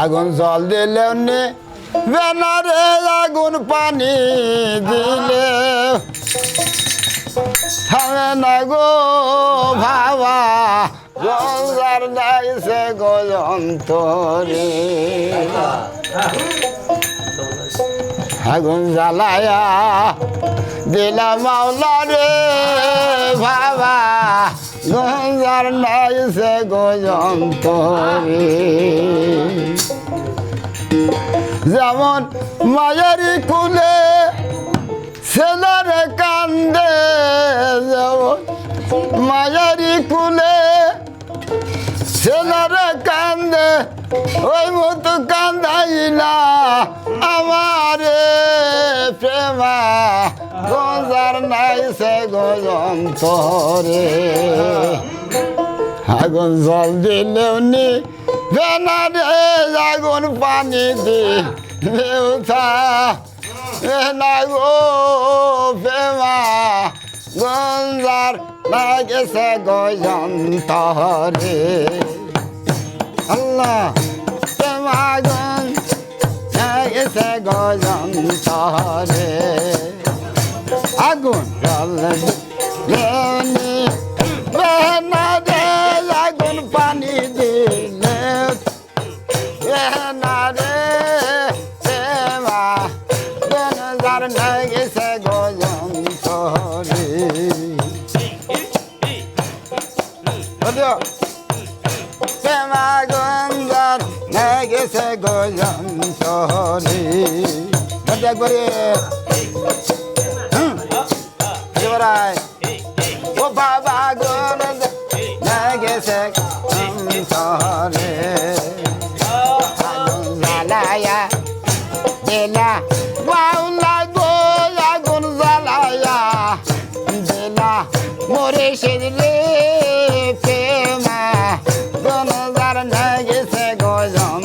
আগুন জল দিলে ব্যানারে আগুন পানি দিলে। থামে না গো ভাবা রোজার দাইছে গজন্তরে। আগুন জ্বালায়া দিলা মাওলা রে বাবা। গঞ্জার নাইছে গজন্তরে। যেমন মায়েরই কুলে ছেলের কান্দে, যেমন মায়েরই কুলে ছেলের কান্দে, ওই মতো কান্দাইলা। গজার নাই সে গজন্তরে আগুন জল দিলেও নি বেনারে আগুন পানি দিলে উঠা না গো প্রেমা গঞ্জার লাগেছে গজন্তরে আল্লাহ প্রেমাগন লাগেছে গজন্তরে আগুন জল দিলেনি বেহনারে আগুন পানি দিলে গঞ্জার লাগেছে গজন্তরে Hadi. Sema gönder ne gese gözüm soni. Hadi একবারে হুম। বারাই ও বাবা gözüm soni. আগুন জ্বালায়া দিলা বাউলা গো আগুন জ্বালায়া দিলা মরে সেদিলে প্রেমা গনজার নাগেছে গজম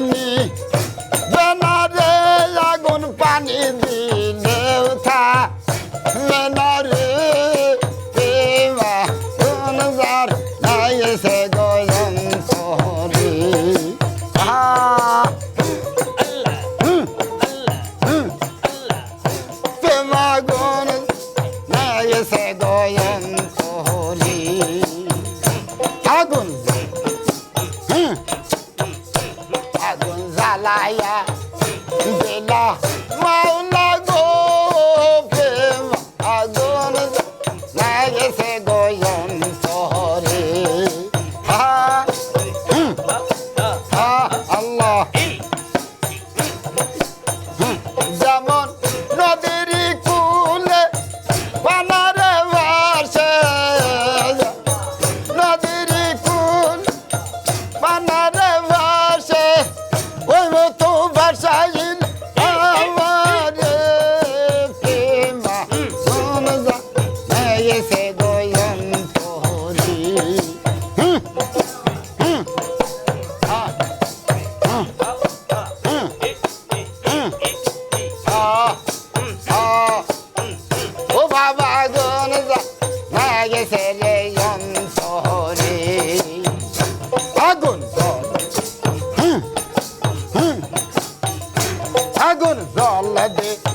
मन আগুন জ্বালায়া বেলা আল্লাহ দে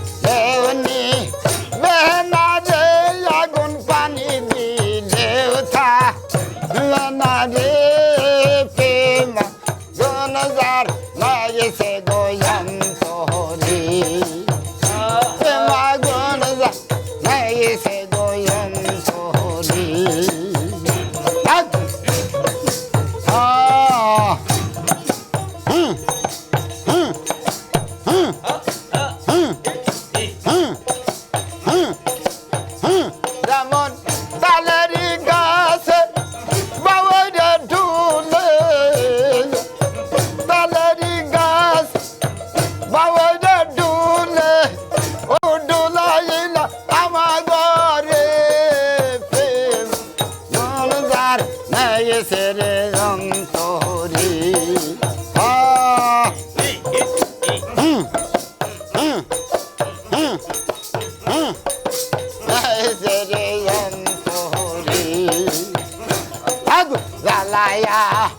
Mevla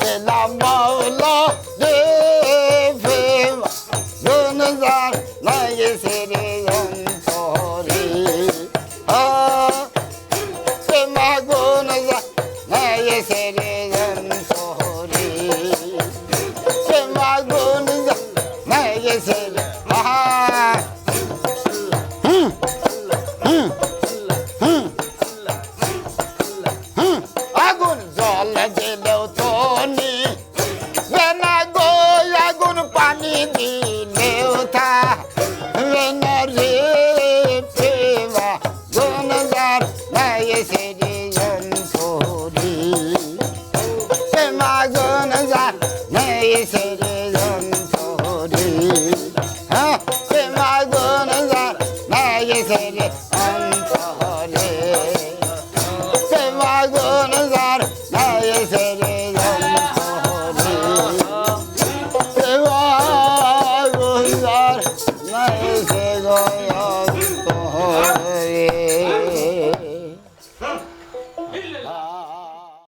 Selam Mevla Lüfü Gönüzar Layısı I get